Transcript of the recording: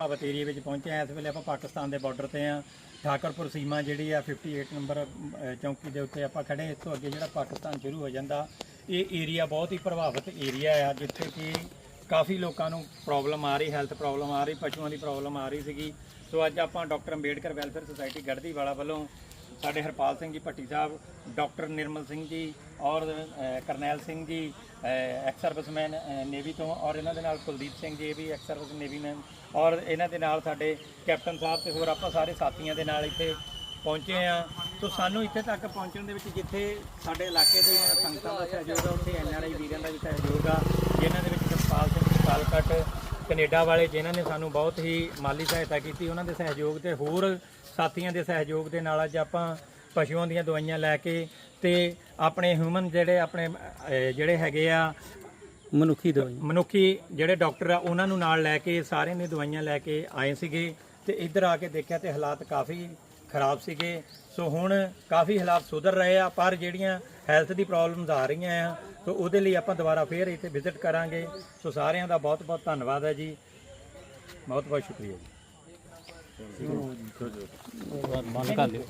ਭਾਵਤ area ਵਿੱਚ ਪਹੁੰਚੇ ਆ ਇਸ ਵੇਲੇ ਆਪਾਂ ਪਾਕਿਸਤਾਨ ਦੇ ਬਾਰਡਰ ਤੇ ਆ ਠਾਕਰਪੁਰ ਸੀਮਾ ਜਿਹੜੀ ਆ 58 ਨੰਬਰ ਚੌਂਕੀ ਦੇ ਉੱਤੇ ਆਪਾਂ ਖੜੇ ਇਸ ਤੋਂ ਅੱਗੇ ਜਿਹੜਾ ਪਾਕਿਸਤਾਨ ਸ਼ੁਰੂ ਹੋ ਜਾਂਦਾ, ਇਹ ਏਰੀਆ ਬਹੁਤ ਹੀ ਪ੍ਰਭਾਵਿਤ ਏਰੀਆ ਆ, ਜਿੱਥੇ ਕਿ ਕਾਫੀ ਲੋਕਾਂ ਨੂੰ ਪ੍ਰੋਬਲਮ ਆ ਰਹੀ ਹੈਲਥ ਪ੍ਰੋਬਲਮ ਆ ਰਹੀ, ਪਸ਼ੂਆਂ ਦੀ ਪ੍ਰੋਬਲਮ ਆ ਰਹੀ ਸੀਗੀ। ਸੋ ਅੱਜ ਆਪਾਂ doctor Ambedkar welfare society Garhdiwala ਵੱਲੋਂ ਸਾਡੇ ਹਰਪਾਲ ਸਿੰਘ ਜੀ, ਭੱਟੀ ਸਾਹਿਬ ਡਾਕਟਰ ਨਿਰਮਲ ਸਿੰਘ ਜੀ ਔਰ Karnail Singh ji ex serviceman navy ਤੋਂ ਔਰ ਇਹਨਾਂ ਦੇ ਨਾਲ ਕੁਲਦੀਪ ਸਿੰਘ ਜੀ, ਇਹ ਵੀ ਐਕਸ ਸਰਵਿਸ ਨੇਵੀਮੈਨ ਔਰ ਇਹਨਾਂ ਦੇ ਨਾਲ ਸਾਡੇ ਕੈਪਟਨ ਸਾਹਿਬ ਤੇ ਹੋਰ ਆਪਾਂ ਸਾਰੇ ਸਾਥੀਆਂ ਦੇ ਨਾਲ ਇੱਥੇ ਪਹੁੰਚੇ ਆ ਸੋ ਸਾਨੂੰ ਇੱਥੇ ਤੱਕ ਪਹੁੰਚਣ ਦੇ ਵਿੱਚ ਜਿੱਥੇ ਸਾਡੇ ਇਲਾਕੇ ਦੇ ਸੰਗਤਾਂ ਦਾ ਸਹਿਯੋਗ ਆ, ਉੱਥੇ ਐਨਆਰਆਈ ਵੀਰਾਂ ਦਾ ਵੀ ਸਹਿਯੋਗ ਆ ਜਿਨ੍ਹਾਂ ਦੇ ਵਿੱਚ ਜਸਪਾਲ ਕਾਲਕਟ ਕੈਨੇਡਾ ਵਾਲੇ ਜਿਨ੍ਹਾਂ ਨੇ ਸਾਨੂੰ ਬਹੁਤ ਹੀ ਮਾਲੀ ਸਹਾਇਤਾ ਕੀਤੀ ਉਹਨਾਂ ਦੇ ਸਹਿਯੋਗ ਤੇ ਹੋਰ ਸਾਥੀਆਂ ਦੇ ਸਹਿਯੋਗ ਦੇ ਨਾਲ ਅੱਜ ਆਪਾਂ ਪਸ਼ੂਆਂ ਦੀਆਂ ਦਵਾਈਆਂ ਲੈ ਕੇ ਤੇ ਆਪਣੇ ਹਿਊਮਨ ਜਿਹੜੇ ਆਪਣੇ ਜਿਹੜੇ ਹੈਗੇ ਆ ਮਨੁੱਖੀ ਦਵਾਈ। ਮਨੁੱਖੀ ਜਿਹੜੇ ਡਾਕਟਰ ਆ ਉਹਨਾਂ ਨੂੰ ਨਾਲ ਲੈ ਕੇ ਸਾਰਿਆਂ ਨੇ ਦਵਾਈਆਂ ਲੈ ਕੇ ਆਏ ਸੀਗੇ ਤੇ ਇੱਧਰ ਆ ਕੇ ਦੇਖਿਆ ਤੇ ਹਾਲਾਤ ਕਾਫੀ ਖਰਾਬ ਸੀਗੇ। ਸੋ ਹੁਣ ਕਾਫੀ ਹਾਲਾਤ ਸੁਧਰ ਰਹੇ ਆ ਪਰ ਜਿਹੜੀਆਂ ਹੈਲਥ ਦੀ ਪ੍ਰੋਬਲਮਸ ਆ ਰਹੀਆਂ ਆ। ਸੋ ਉਹਦੇ ਲਈ ਆਪਾਂ ਦੁਬਾਰਾ ਫੇਰ ਇੱਥੇ ਵਿਜ਼ਿਟ ਕਰਾਂਗੇ। ਸੋ ਸਾਰਿਆਂ ਦਾ ਬਹੁਤ ਬਹੁਤ ਧੰਨਵਾਦ ਹੈ ਜੀ। ਬਹੁਤ ਬਹੁਤ ਸ਼ੁਕਰੀਆ ਜੀ। ਬੰਦ ਕਰ ਦਿਓ।